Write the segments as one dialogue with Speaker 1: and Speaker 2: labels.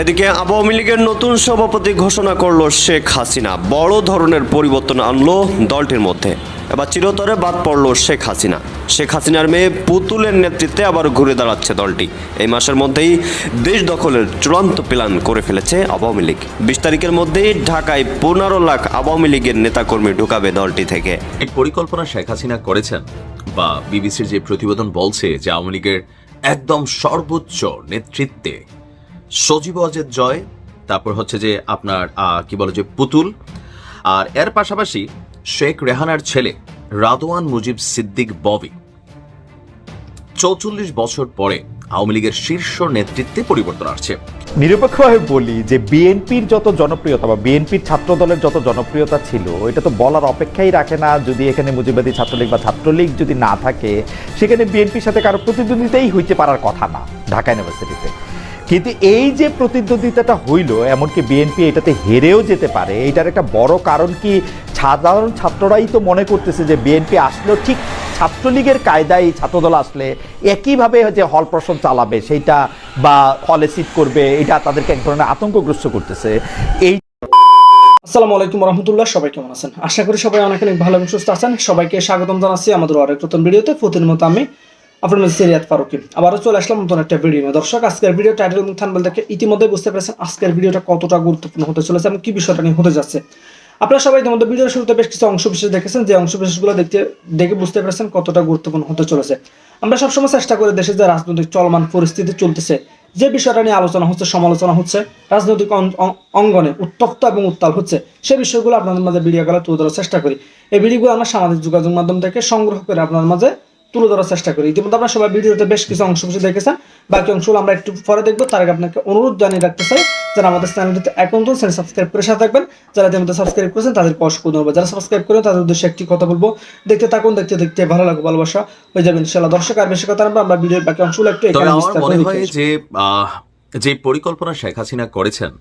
Speaker 1: এদিকে আওয়ামী লীগের নতুন সভাপতি ঘোষণা করল শেখ হাসিনা। বড় ধরনের পরিবর্তন আনলো দলটির মধ্যে। এবার চিরতরে বাদ পড়ল শেখ হাসিনা। শেখ হাসিনার মেয়ে পুতুলের নেতৃত্বে আবার ঘুরে দাঁড়াচ্ছে দলটি। এই মাসের মধ্যেই দেশ দখলের চূড়ান্ত প্ল্যান করে ফেলেছে আওয়ামী লীগ। বিশ তারিখের মধ্যেই ঢাকায় পনেরো লাখ আওয়ামী লীগের নেতাকর্মী ঢুকাবে দলটি থেকে।
Speaker 2: এই পরিকল্পনা শেখ হাসিনা করেছেন বা বিবিসির যে প্রতিবেদন বলছে যে আওয়ামী লীগের একদম সর্বোচ্চ নেতৃত্বে সজীব অজেদ জয়, তারপর হচ্ছে যে আপনার কি বলে যে, পুতুল। আর এর পাশাপাশি শেখ রেহানার ছেলে রাদওয়ান মুজিব সিদ্দিক ববি। চৌচল্লিশ বছর পরে আওয়ামী লীগের শীর্ষ নেতৃত্বে পরিবর্তন আসছে।
Speaker 3: নিরপেক্ষভাবে বলি যে বিএনপির যত জনপ্রিয়তা বা বিএনপির ছাত্র দলের যত জনপ্রিয়তা ছিল এটা তো বলার অপেক্ষাই রাখে না যদি এখানে মুজিবাদী ছাত্রলীগ বা ছাত্রলীগ যদি না থাকে, সেখানে বিএনপির সাথে কারও প্রতিদ্বন্দ্বিতাই হইতে পারার কথা না ঢাকা ইউনিভার্সিটিতে। কিন্তু এই যে প্রতিদ্বন্দ্বিতাটা হইল, এমনকি বিএনপি এটাতে হেরেও যেতে পারে, এটার একটা বড় কারণ কি? সাধারণ ছাত্ররাই তো মনে করতেছে যে বিএনপি আসলেও ঠিক ছাত্রলীগের কায়দায় ছাত্রদল আসলে একইভাবে যে হল প্রশ্ন চালাবে, সেইটা বা হলে সিট করবে, এটা তাদেরকে এক ধরনের আতঙ্কগ্রস্ত করতেছে। এই
Speaker 4: আসসালামু আলাইকুম রহমতুল্লাহ, সবাই কেমন আছেন? আশা করি সবাই অনেক অনেক ভালো এবং সুস্থ আছেন। সবাইকে স্বাগতম জানাচ্ছি আমাদের আরেক নতুন ভিডিওতে। প্রতিদিন মতো আমি আপনার মধ্যে সিরিয়াত ফারুকি আবারও চলে আসলাম নতুন একটা ভিডিও দর্শক, আজকের ভিডিও টাইটেল এবং থানবেল দেখে ইতিমধ্যে বুঝতে পেরেছেন আজকের ভিডিওটা কতটা গুরুত্বপূর্ণ হতে চলেছে এবং কি বিষয়টা নিয়ে হতে যাচ্ছে। আপনারা সবাই ইতিমধ্যে ভিডিওর শুরুতে বেশ কিছু অংশ বিশেষ দেখেছেন। যে অংশ বিশেষগুলো দেখতে, দেখে বুঝতে পেরেছেন কতটা গুরুত্বপূর্ণ হতে চলেছে। আমরা সবসময় চেষ্টা করি দেশের যে রাজনৈতিক চলমান পরিস্থিতি চলতেছে, যে বিষয়টা নিয়ে আলোচনা হচ্ছে, সমালোচনা হচ্ছে, রাজনৈতিক অঙ্গনে উত্তপ্ত এবং উত্তাল হচ্ছে, সে বিষয়গুলো আপনাদের মাঝে ভিডিওগুলো তুলে ধরার চেষ্টা করি। এই ভিডিওগুলো আমরা সামাজিক যোগাযোগ মাধ্যম থেকে সংগ্রহ করে আপনার মাঝে তুলে ধরার চেষ্টা করি। ইতিমধ্যে আপনারা সবাই ভিডিওতে বেশ কিছু অংশ কিছু দেখেছেন। বাকি অংশগুলো আমরা একটু পরে দেখব। তার আগে আপনাকে অনুরোধ জানিয়ে রাখতে চাই যারা আমাদের চ্যানেলটিতে এখন তো চ্যানেল সাবস্ক্রাইব করে সাথে থাকবেন। যারা ইতিমধ্যে সাবস্ক্রাইব করেছেন তাদেরকে অসংখ্য ধন্যবাদ। যারা সাবস্ক্রাইব করেন তাদের উদ্দেশ্যে একটি কথা বলব। দেখতে থাকুন দেখতে দেখতে ভালো লাগবে ভালোবাসা হয়ে যাবে ইনশাআল্লাহ। দর্শক আর বেশি কথা আমরা ভিডিওর বাকি অংশগুলো একটু এখানে।
Speaker 2: যে যে পরিকল্পনা শেখ হাসিনা করেছেন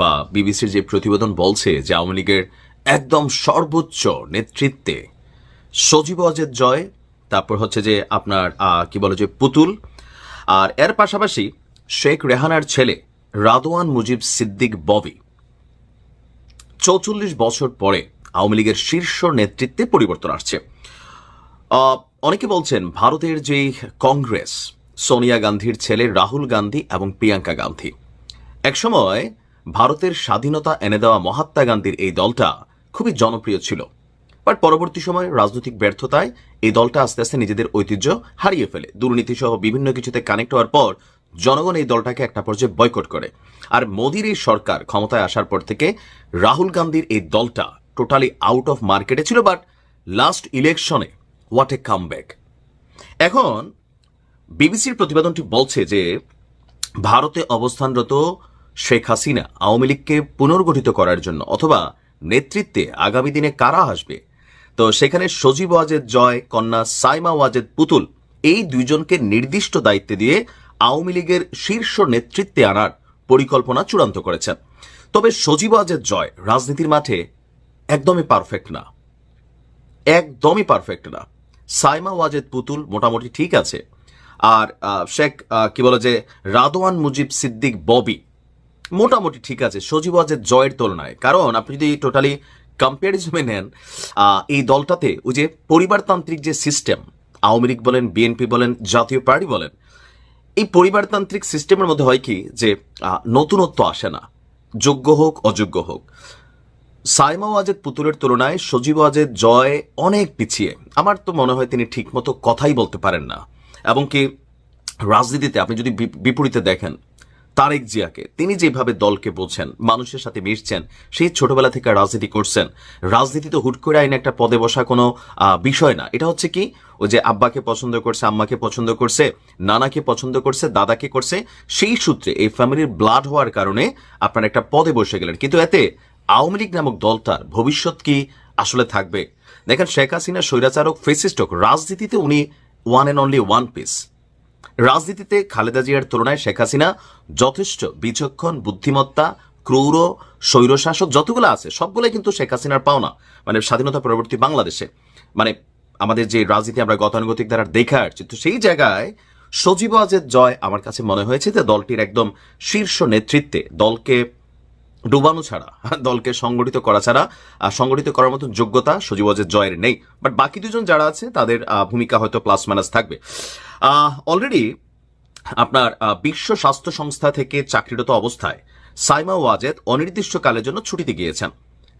Speaker 2: বা বিবিসির যে প্রতিবেদন বলছে যে আওয়ামী লীগের একদম সর্বোচ্চ নেতৃত্বে সজীব অজেদ জয় তারপর হচ্ছে যে আপনার কি বলে যে পুতুল। আর এর পাশাপাশি শেখ রেহানার ছেলে রাদওয়ান মুজিব সিদ্দিক ববি চৌচল্লিশ বছর পরে আওয়ামী লীগের শীর্ষ নেতৃত্বে পরিবর্তন আসছে। অনেকে বলছেন ভারতের যে কংগ্রেস, সোনিয়া গান্ধীর ছেলে রাহুল গান্ধী এবং প্রিয়াঙ্কা গান্ধী। একসময় ভারতের স্বাধীনতা এনে দেওয়া মহাত্মা গান্ধীর এই দলটা খুবই জনপ্রিয় ছিল। বাট পরবর্তী সময় রাজনৈতিক ব্যর্থতায় এই দলটা আস্তে আস্তে নিজেদের ঐতিহ্য হারিয়ে ফেলে। দুর্নীতি সহ বিভিন্ন কিছুতে কানেক্ট হওয়ার পর জনগণ এই দলটাকে একটা পর্যায়ে বয়কট করে। আর মোদির এই সরকার ক্ষমতায় আসার পর থেকে রাহুল গান্ধীর এই দলটা টোটালি আউট অফ মার্কেটে ছিল বাট লাস্ট ইলেকশনে হোয়াট এ কাম ব্যাক এখন বিবিসির প্রতিবেদনটি বলছে যে ভারতে অবস্থানরত শেখ হাসিনা আওয়ামী লীগকে পুনর্গঠিত করার জন্য অথবা নেতৃত্বে আগামী দিনে কারা আসবে তো সেখানে সজীব ওয়াজেদ জয়, কন্যা সাইমা ওয়াজেদ পুতুল, এই দুইজনকে নির্দিষ্ট দায়িত্বে দিয়ে আওয়ামী লীগের শীর্ষ নেতৃত্বে আনার পরিকল্পনা চূড়ান্ত করেছেন। তবে সজীব ওয়াজেদ জয় রাজনীতির মাঠে একদমই পারফেক্ট না। একদমই পারফেক্ট না। সাইমা ওয়াজেদ পুতুল মোটামুটি ঠিক আছে। আর শেখ কি বলে যে, রাদওয়ান মুজিব সিদ্দিক ববি মোটামুটি ঠিক আছে। সজীব ওয়াজেদ জয়ের তুলনায়। কারণ আপনি যদি টোটালি কম্পারিজমে নেন এই দলটাতে ওই যে পরিবারতান্ত্রিক যে সিস্টেম আওয়ামী লীগ বলেন বিএনপি বলেন, জাতীয় পার্টি বলেন, এই পরিবারতান্ত্রিক সিস্টেমের মধ্যে হয় কি যে নতুনত্ব আসে না। যোগ্য হোক, অযোগ্য হোক। সাইমা ওয়াজেদ পুতুলের তুলনায় সজীব ওয়াজেদ জয় অনেক পিছিয়ে। আমার তো মনে হয় তিনি ঠিকমতো কথাই বলতে পারেন না। এবং কি রাজনীতিতে আপনি যদি বিপরীতে দেখেন তারেক জিয়াকে। তিনি যেভাবে দলকে বোঝেন, মানুষের সাথে মিশছেন, সেই ছোটবেলা থেকে রাজনীতি করছেন। রাজনীতিতে হুট করে আইন একটা পদে বসা কোনো বিষয় না। এটা হচ্ছে কি? ও যে আব্বাকে পছন্দ করছে, আম্মাকে পছন্দ করছে, নানাকে পছন্দ করছে, দাদাকে করছে, সেই সূত্রে এই ফ্যামিলির ব্লাড হওয়ার কারণে আপনার একটা পদে বসে গেলেন। কিন্তু এতে আওয়ামী লীগ নামক দলটার ভবিষ্যৎ কি আসলে থাকবে? দেখেন শেখ হাসিনা স্বৈরাচারক ফেসিস্ট হোক, রাজনীতিতে উনি one and only one piece রাজনীতিতে খালেদা জিয়ার তুলনায় শেখ হাসিনা যথেষ্ট বিচক্ষণ, বুদ্ধিমত্তা, ক্রৌর, স্বৈরশাসক যতগুলো আছে, সবগুলোই কিন্তু শেখ হাসিনার পাওনা মানে স্বাধীনতা পরবর্তী বাংলাদেশে। মানে আমাদের যে রাজনীতি আমরা গতানুগতিক দ্বারা দেখে আসছি, তো সেই জায়গায় সজীব আজের জয় আমার কাছে মনে হয়েছে যে দলটির একদম শীর্ষ নেতৃত্বে দলকে ডুবানো ছাড়া, দলকে সংগঠিত করা ছাড়া সংগঠিত করার মতো যোগ্যতা সজীব আজের জয়ের নেই। বাট বাকি দুজন যারা আছে, তাদের ভূমিকা হয়তো প্লাস মাইনাস থাকবে। অলরেডি আপনার বিশ্ব স্বাস্থ্য সংস্থা থেকে চাকরিরত অবস্থায় সাইমা ওয়াজেদ অনির্দিষ্টকালের জন্য ছুটিতে গিয়েছেন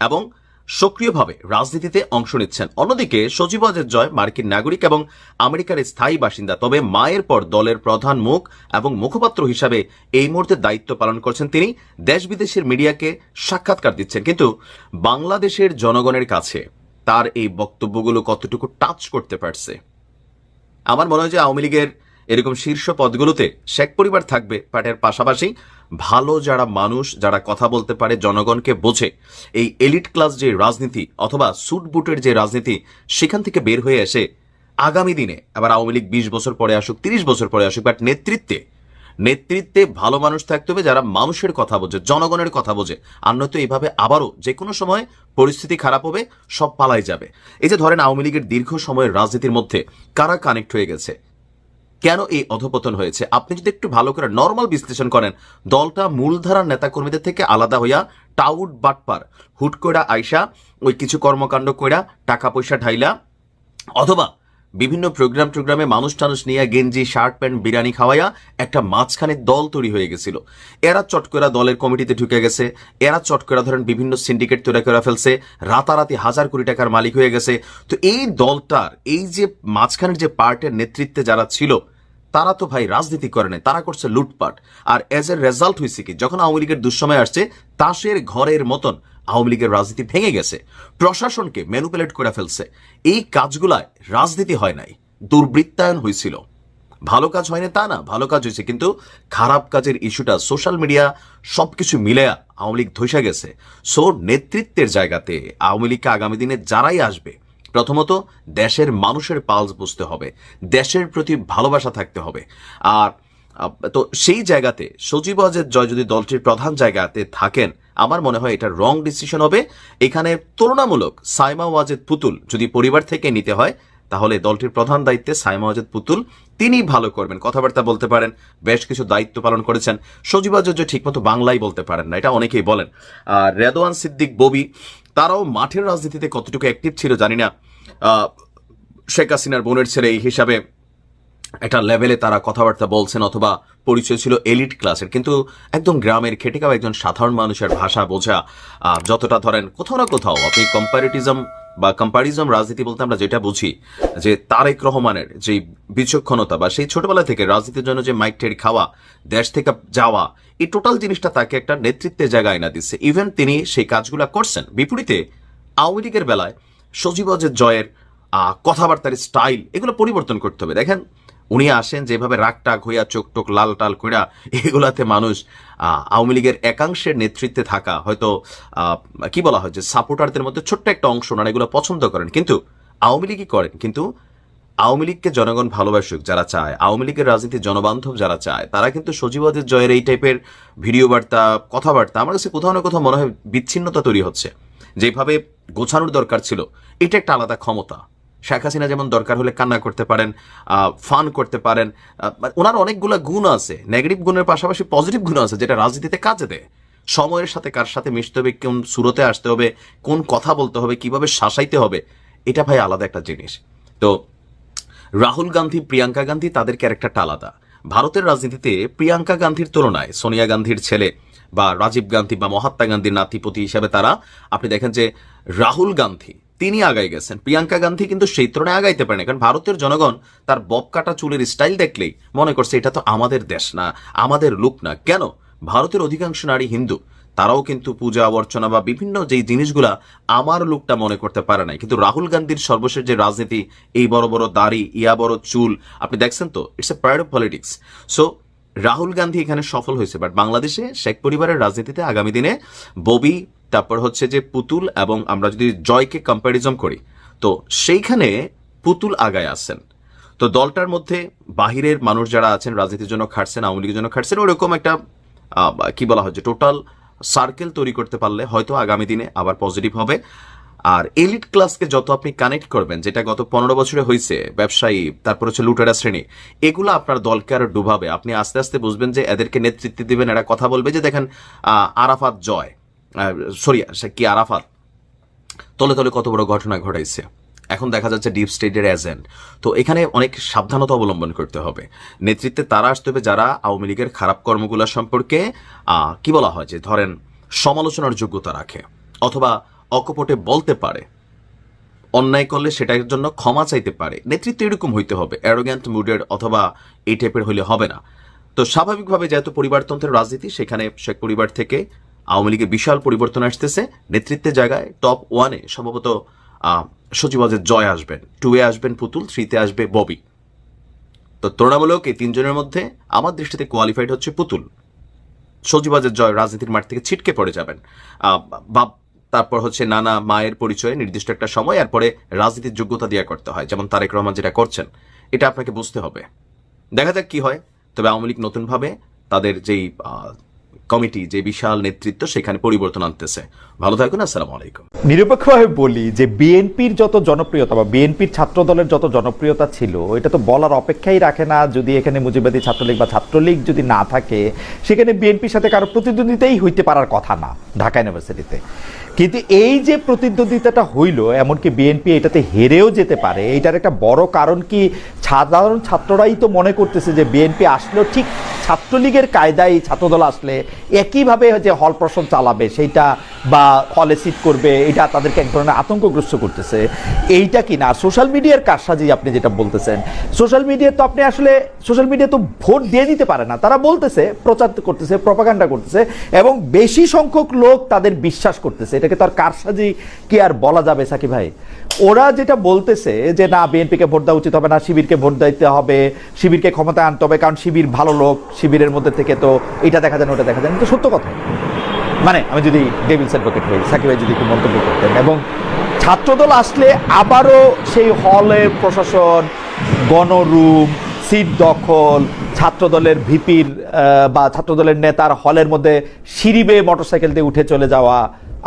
Speaker 2: এবং সক্রিয়ভাবে রাজনীতিতে অংশ নিচ্ছেন। অন্যদিকে সজীব ওয়াজেদ জয় মার্কিন নাগরিক এবং আমেরিকার স্থায়ী বাসিন্দা। তবে মায়ের পর দলের প্রধান মুখ এবং মুখপাত্র হিসাবে এই মুহূর্তে দায়িত্ব পালন করছেন তিনি। দেশ বিদেশের মিডিয়াকে সাক্ষাৎকার দিচ্ছেন। কিন্তু বাংলাদেশের জনগণের কাছে তার এই বক্তব্যগুলো কতটুকু টাচ করতে পারছে? আমার মনে হয় যে আওয়ামী লীগের এরকম শীর্ষ পদগুলোতে শেখ পরিবার থাকবে পাটের পাশাপাশি ভালো যারা মানুষ, যারা কথা বলতে পারে, জনগণকে বোঝে, এই এলিট ক্লাস যে রাজনীতি অথবা সুট বুটের যে রাজনীতি, সেখান থেকে বের হয়ে এসে আগামী দিনে, আবার আওয়ামী লীগ বিশ বছর পরে আসুক, তিরিশ বছর পরে আসুক বাট নেতৃত্বে নেতৃত্বে ভালো মানুষ থাকতে হবে, যারা মানুষের কথা বোঝে, জনগণের কথা বোঝে। আর নয়তো এইভাবে আবারও যে কোনো সময় পরিস্থিতি খারাপ হবে, সব পালাই যাবে। এই যে ধরেন আওয়ামী লীগের দীর্ঘ সময়ের রাজনীতির মধ্যে কারা কানেক্ট হয়ে গেছে? কেন এই অধপতন হয়েছে? আপনি যদি একটু ভালো করে নর্মাল বিশ্লেষণ করেন, দলটা মূলধারার নেতাকর্মীদের থেকে আলাদা হইয়া টাউট বাটপার, হুট কইরা আইসা ওই কিছু কর্মকাণ্ড কইরা টাকা পয়সা ঢাইলা, অথবা বিভিন্ন প্রোগ্রাম টোগ্রামে মানুষ টানুষ নিয়ে গেঞ্জি, শার্ট প্যান্ট, বিরিয়ানি খাওয়াইয়া একটা মাঝখানে দল তৈরি হয়ে গেছিল। এরা চটকরা দলের কমিটিতে ঢুকে গেছে। এরা চটকরা ধরেন বিভিন্ন সিন্ডিকেট তৈরি করে ফেলছে। রাতারাতি হাজার কোটি টাকার মালিক হয়ে গেছে। তো এই দলটার, এই যে মাঝখানের যে পার্টের নেতৃত্বে যারা ছিল তারা তো ভাই রাজনীতি করে নাই, তারা করছে লুটপাট। আর এজ এ রেজাল্ট হয়েছে কি, যখন আওয়ামী লীগের দুঃসময় আসছে, তাসের ঘরের মতন আওয়ামী লীগের রাজনীতি ভেঙে গেছে। প্রশাসনকে ম্যানুপুলেট করে ফেলছে। এই কাজগুলায় রাজনীতি হয় নাই, দুর্বৃত্তায়ন হয়েছিল ভালো কাজ হয়নি তা না, ভালো কাজ হয়েছে কিন্তু খারাপ কাজের ইস্যুটা সোশ্যাল মিডিয়া সবকিছু মিলে আওয়ামী লীগ ধসে গেছে। সো নেতৃত্বের জায়গাতে আওয়ামী লীগকে আগামী দিনে যারাই আসবে প্রথমত, দেশের মানুষের পালস বুঝতে হবে। দেশের প্রতি ভালোবাসা থাকতে হবে। আর তো সেই জায়গাতে, সজীব ওয়াজেদ জয় যদি দলটির প্রধান জায়গাতে থাকেন, আমার মনে হয় এটা রং ডিসিশন হবে। এখানে তুলনামূলক সাইমা ওয়াজেদ পুতুল যদি পরিবার থেকে নিতে হয়, তাহলে দলটির প্রধান দায়িত্বে সাইমা ওয়াজেদ পুতুল, তিনি ভালো করবেন। কথাবার্তা বলতে পারেন, বেশ কিছু দায়িত্ব পালন করেছেন। সজীব জয় ঠিকমতো বাংলাই বলতে পারেন না, এটা অনেকেই বলেন। আর রেদওয়ান সিদ্দিক ববি তারাও মাঠের রাজনীতিতে কতটুকু অ্যাক্টিভ ছিল জানি না শেখ হাসিনার বোনের ছেলে এই হিসাবে একটা লেভেলে তারা কথাবার্তা বলছেন অথবা পরিচয় ছিল এলিট ক্লাসের কিন্তু একদম গ্রামের খেটে একজন সাধারণ মানুষের ভাষা বোঝা যতটা ধরেন কোথাও না কোথাও, আপনি কম্পারিটিজম বা কম্পারিজম রাজনীতি বলতে আমরা যেটা বুঝি, যে তারেক রহমানের যে বিচক্ষণতা বা সেই ছোটবেলা থেকে রাজনীতির জন্য যে মাইক টের খাওয়া, দেশ থেকে যাওয়া, এই টোটাল জিনিসটা তাকে একটা নেতৃত্বে জায়গায় না দিচ্ছে। ইভেন তিনি সেই কাজগুলো করছেন। বিপরীতে আওয়ামী লীগের বেলায় সজীবজের জয়ের কথাবার্তার স্টাইল এগুলো পরিবর্তন করতে হবে। দেখেন উনি আসেন যেভাবে রাগ টাক হইয়া চোখ টোক লাল টাল কইরা এগুলাতে মানুষ আওয়ামী লীগের একাংশের নেতৃত্বে থাকা, হয়তো কি বলা হয় যে সাপোর্টারদের মধ্যে ছোট্ট একটা অংশ ওনারা এগুলো পছন্দ করেন। কিন্তু আওয়ামী লীগই করেন। কিন্তু আওয়ামী লীগকে জনগণ ভালোবাসুক যারা চায়, আওয়ামী লীগের রাজনীতি জনবান্ধব যারা চায়, তারা কিন্তু সজীবাদের জয়ের এই টাইপের ভিডিও বার্তা, কথাবার্তা, আমার কাছে কোথাও না কোথাও মনে হয় বিচ্ছিন্নতা তৈরি হচ্ছে। যেভাবে গোছানোর দরকার ছিল, এটা একটা আলাদা ক্ষমতা। শেখ হাসিনা যেমন দরকার হলে কান্না করতে পারেন ফান করতে পারেন ওনার অনেকগুলো গুণ আছে। নেগেটিভ গুণের পাশাপাশি পজিটিভ গুণ আছে, যেটা রাজনীতিতে কাজে দেয়। সময়ের সাথে কার সাথে মিশতে হবে, কোন সুরতে আসতে হবে, কোন কথা বলতে হবে, কীভাবে শাসাইতে হবে, এটা ভাই আলাদা একটা জিনিস। তো রাহুল গান্ধী, প্রিয়াঙ্কা গান্ধী, তাদের ক্যারেক্টারটা আলাদা। ভারতের রাজনীতিতে প্রিয়াঙ্কা গান্ধীর তুলনায় সোনিয়া গান্ধীর ছেলে বা রাজীব গান্ধী বা মহাত্মা গান্ধীর নাতিপতি হিসাবে তারা, আপনি দেখেন যে রাহুল গান্ধী তিনি আগাই গেছেন। প্রিয়াঙ্কা গান্ধী কিন্তু সেই তুলনায় আগাইতে পারেন, কারণ ভারতের জনগণ তার বব কাটা চুলের স্টাইল দেখলেই মনে করছে এটা তো আমাদের দেশ না, আমাদের লুক না। কেন? ভারতের অধিকাংশ নারী হিন্দু, তারাও কিন্তু পূজা, অর্চনা বা বিভিন্ন যেই জিনিসগুলা আমার লোকটা মনে করতে পারে নাই। কিন্তু রাহুল গান্ধীর সর্বশেষ যে রাজনীতি, এই বড় বড় দাড়ি, ইয়া বড় চুল, আপনি দেখছেন তো it's a pride of politics so Rahul Gandhi এখানে সফল হয়েছে বাট বাংলাদেশে শেখ পরিবারের রাজনীতিতে আগামী দিনে ববি তারপর হচ্ছে যে পুতুল এবং আমরা যদি জয়কে কম্প্যারিজম করি, তো সেইখানে পুতুল আগায় আসছেন। তো দলটার মধ্যে বাহিরের মানুষ যারা আছেন, রাজনীতির জন্য খাটছেন, আওয়ামী লীগের জন্য খাটছেন, ওরকম একটা কি বলা হয় যে টোটাল সার্কেল তৈরি করতে পারলে হয়তো আগামী দিনে আবার পজিটিভ হবে। আর এলিট ক্লাসকে যত আপনি কানেক্ট করবেন, যেটা গত পনেরো বছরে হয়েছে ব্যবসায়ী, তারপর হচ্ছে লুটেরা শ্রেণি, এগুলো আপনার দলকে আরও ডুবাবে। আপনি আস্তে আস্তে বুঝবেন যে এদেরকে নেতৃত্ব দিবেন, এরা কথা বলবে যে দেখেন আরাফাত জয়। সরি কি আরাফাত? তলে তলে কত বড় ঘটনা ঘটাইছে। এখন দেখা যাচ্ছে ডিপ স্টেটের এজেন্ট তো এখানে অনেক সাবধানতা অবলম্বন করতে হবে। নেতৃত্বে তারা আসতে হবে যারা আওয়ামী লীগের খারাপ কর্মগুলো সম্পর্কে কি বলা হয় যে ধরেন সমালোচনার যোগ্যতা রাখে, অথবা অকপটে বলতে পারে। অন্যায় করলে সেটার জন্য ক্ষমা চাইতে পারে। নেতৃত্ব এরকম হইতে হবে। অ্যারোগ্যান্ট মুডের অথবা এই টাইপের হইলে হবে না। তো স্বাভাবিকভাবে যেহেতু পরিবারতন্ত্রের রাজনীতি, সেখানে শেখ পরিবার থেকে আওয়ামী লীগে বিশাল পরিবর্তন আসতেছে। নেতৃত্বের জায়গায় টপ ওয়ানে সম্ভবত সচিবাজের জয় আসবেন। টু এ আসবেন পুতুল থ্রিতে আসবে ববি। তো তুলনামূলক এই তিনজনের মধ্যে আমার দৃষ্টিতে কোয়ালিফাইড হচ্ছে পুতুল। সচিবাজের জয় রাজনীতির মাঠ থেকে ছিটকে পড়ে যাবেন। বাপ তারপর হচ্ছে নানা মায়ের পরিচয়ে নির্দিষ্ট একটা সময় এরপরে রাজনীতির যোগ্যতা দেওয়া করতে হয়, যেমন তারেক রহমান যেটা করছেন। এটা আপনাকে বুঝতে হবে। দেখা যাক কি হয়। তবে আওয়ামী লীগ নতুনভাবে তাদের যেই কমিটি যে বিশাল নেতৃত্ব সেখানে পরিবর্তন আনতেছে। ভালো থাকুন, আসসালামু আলাইকুম।
Speaker 3: নিরপেক্ষভাবে বলি যে বিএনপির যত জনপ্রিয়তা বা বিএনপির ছাত্র দলের যত জনপ্রিয়তা ছিল, এটা তো বলার অপেক্ষাই রাখে না যদি এখানে মুজিবাদী ছাত্রলীগ বা ছাত্রলীগ যদি না থাকে, সেখানে বিএনপির সাথে কারও প্রতিদ্বন্দ্বিতাই হইতে পারার কথা না ঢাকা ইউনিভার্সিটিতে। কিন্তু এই যে প্রতিদ্বন্দ্বিতাটা হইল, এমনকি বিএনপি এটাতে হেরেও যেতে পারে এইটার একটা বড় কারণ কি সাধারণ ছাত্ররাই তো মনে করতেছে যে বিএনপি আসলেও ঠিক ছাত্রলীগের কায়দায় ছাত্রদল আসলে একইভাবে যে হল প্রশ্ন চালাবে, সেইটা বা হলে সিট করবে, এটা তাদেরকে এক ধরনের আতঙ্কগ্রস্ত করতেছে। এইটা কি না? সোশ্যাল মিডিয়ার কারসাজি আপনি যেটা বলতেছেন সোশ্যাল মিডিয়া তো আপনি আসলে সোশ্যাল মিডিয়া তো ভোট দিয়ে দিতে পারে না। তারা বলতেছে, প্রচার করতেছে প্রপাগান্ডা করতেছে, এবং বেশি সংখ্যক লোক তাদের বিশ্বাস করতেছে। এটাকে তো আর কারসাজি কি আর বলা যাবে সাকি ভাই? ওরা যেটা বলতেছে যে, না, বিএনপিকে ভোট দেওয়া উচিত হবে না, শিবিরকে ভোট দিতে হবে, শিবিরকে ক্ষমতায় আনতে হবে, কারণ শিবির ভালো লোক, শিবিরের মধ্যে থেকে তো এটা দেখা যায় ওটা দেখা যায় এটা সত্য কথা। মানে আমি যদি ডেভিলস অ্যাডভোকেট হই, সাকিব যদি একটু মন্তব্য করতেন, এবং ছাত্রদল আসলে আবারও সেই হলের প্রশাসন, গণরুম, সিট দখল, ছাত্রদলের ভিপির বা ছাত্রদলের নেতার হলের মধ্যে সিঁড়ি বেয়ে মোটরসাইকেল দিয়ে উঠে চলে যাওয়া,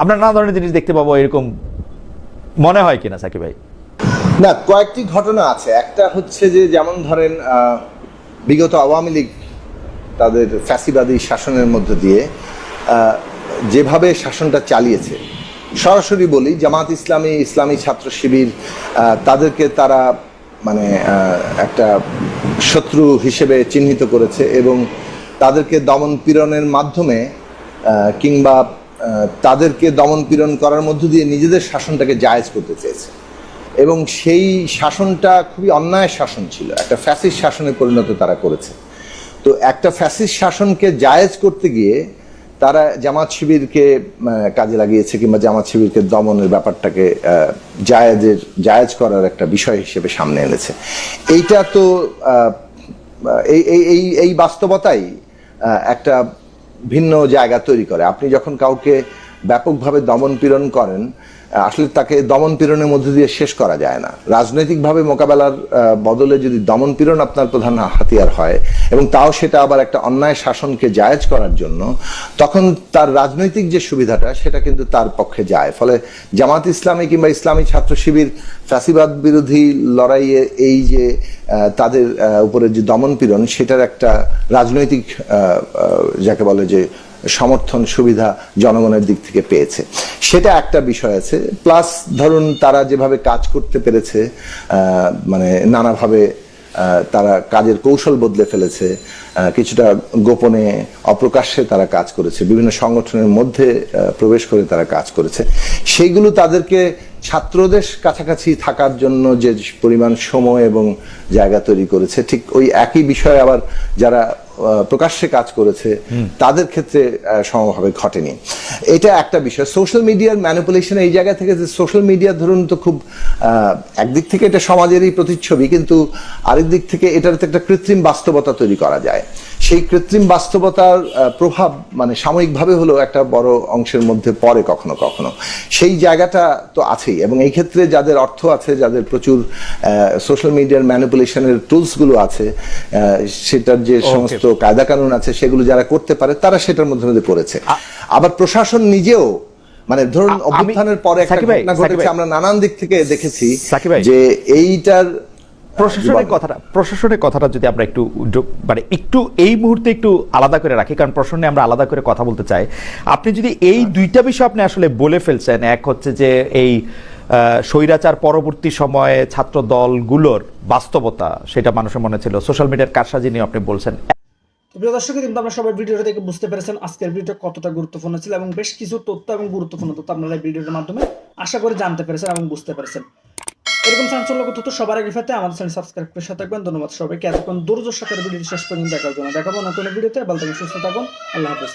Speaker 3: আমরা নানা ধরনের জিনিস দেখতে পাবো এরকম মনে হয় কিনা, সাকিব ভাই?
Speaker 5: না, কয়েকটি ঘটনা আছে। একটা হচ্ছে যে, যেমন ধরেন বিগত আওয়ামী লীগ তাদের ফ্যাসিবাদী শাসনের মধ্য দিয়ে যেভাবে শাসনটা চালিয়েছে, সরাসরি বলি, জামাত ইসলামী ইসলামী ছাত্র শিবির তাদেরকে তারা মানে একটা শত্রু হিসেবে চিহ্নিত করেছে এবং তাদেরকে দমন পীড়নের মাধ্যমে কিংবা তাদেরকে দমন পীড়ন করার মধ্য দিয়ে নিজেদের শাসনটাকে জায়েজ করতে চেয়েছে। এবং সেই শাসনটা খুবই অন্যায় শাসন ছিল। একটা ফ্যাসিস্ট শাসনে পরিণত তারা করেছে। তো একটা ফ্যাসিস্ট শাসনকে জায়েজ করতে গিয়ে তারা জামাত শিবিরকে কাজে লাগিয়েছে কিংবা জামাত শিবিরকে দমনের ব্যাপারটাকে জায়েজের, জায়েজ করার একটা বিষয় হিসেবে সামনে এনেছে। এইটা তো এই এই এই বাস্তবতাই একটা ভিন্ন জায়গা তৈরি করে। আপনি যখন কাউকে ব্যাপকভাবে দমন পীড়ন করেন আসলে তাকে দমন পীড়নের মধ্যে দিয়ে শেষ করা যায় না। রাজনৈতিকভাবে মোকাবেলার বদলে যদি দমন পীড়ন আপনার প্রধান হাতিয়ার হয় এবং তাও সেটা আবার একটা অন্যায় শাসনকে জায়েজ করার জন্য, তখন তার রাজনৈতিক যে সুবিধাটা, সেটা কিন্তু তার পক্ষে যায়। ফলে জামাত ইসলামী কিংবা ইসলামী ছাত্র শিবির ফ্যাসিবাদ বিরোধী লড়াইয়ে এই যে তাদের উপরে যে দমন পীড়ন, সেটার একটা রাজনৈতিক যাকে বলে যে সমর্থন, সুবিধা জনগণের দিক থেকে পেয়েছে। সেটা একটা বিষয় আছে। প্লাস ধরুন তারা যেভাবে কাজ করতে পেরেছে মানে নানাভাবে তারা কাজের কৌশল বদলে ফেলেছে কিছুটা গোপনে, অপ্রকাশ্যে তারা কাজ করেছে। বিভিন্ন সংগঠনের মধ্যে প্রবেশ করে তারা কাজ করেছে। সেইগুলো তাদেরকে ছাত্রদের কাছাকাছি থাকার জন্য যে পরিমাণ সময় এবং জায়গা তৈরি করেছে, ঠিক ওই একই বিষয়ে আবার যারা প্রকাশ্যে কাজ করেছে তাদের ক্ষেত্রে সমভাবে ঘটেনি। এটা একটা বিষয়। সোশ্যাল মিডিয়ার ম্যানিপুলেশন এই জায়গা থেকে যে সোশ্যাল মিডিয়া ধরুন তো খুব একদিক থেকে এটা সমাজেরই প্রতিচ্ছবি কিন্তু আরেক দিক থেকে এটার একটা কৃত্রিম বাস্তবতা তৈরি করা যায়। সেই কৃত্রিম বাস্তবতার প্রভাব মানে সাময়িকভাবে হলেও একটা বড় অংশের মধ্যে পড়ে কখনো কখনো। সেই জায়গাটা তো আছেই এবং এই ক্ষেত্রে যাদের অর্থ আছে যাদের প্রচুর সোশ্যাল মিডিয়ার ম্যানিপুলেশনের টুলসগুলো আছে সেটার যে সমস্ত কায়দা কানুন আছে সেগুলো যারা করতে পারে তারা সেটার মধ্যে মধ্যে পড়েছে। আবার প্রশাসন নিজেও মানে ধরুন অভ্যুত্থানের পরে একটা ঘটনা ঘটেছে আমরা নানান দিক থেকে দেখেছি যে এইটার
Speaker 3: প্রশাসনের কথাটা প্রশাসনের কথাটা যদি আমরা একটু মানে একটু এই মুহূর্তে একটু আলাদা করে রাখি কারণ প্রশ্নে আমরা আলাদা করে কথা বলতে চাই। আপনি যদি এই দুইটা বিষয় আপনি আসলে বলে ফেলছেন এক হচ্ছে যে এই স্বৈরাচার পরবর্তী সময়ে ছাত্র দলগুলোর বাস্তবতা সেটা মানুষের মনে ছিল। সোশ্যাল মিডিয়ার কারসাজি নিয়ে আপনি বলছেন।
Speaker 4: প্রিয় দর্শক, কিন্তু আমরা সবাই ভিডিওটা দেখে বুঝতে পেরেছেন আজকের ভিডিওটা কতটা গুরুত্বপূর্ণ ছিল এবং বেশ কিছু তথ্য এবং গুরুত্বপূর্ণ তথ্য আপনারা এই ভিডিওটার মাধ্যমে আশা করে জানতে পেরেছেন এবং বুঝতে পেরেছেন। এরকম চাঞ্চল্য তথ্য সবার আগে ফেতে আমাদের চ্যানেল সাবস্ক্রাইব করে সাথে থাকবেন। ধন্যবাদ সবাইকে। এতক্ষণ দূরদর্শকের ভিডিও শেষ পর্যন্ত দেখার জন্য দেখাবো। কোনো ভিডিওতে ভালো থাকুন সুস্থ থাকুন। আল্লাহ হাফেজ।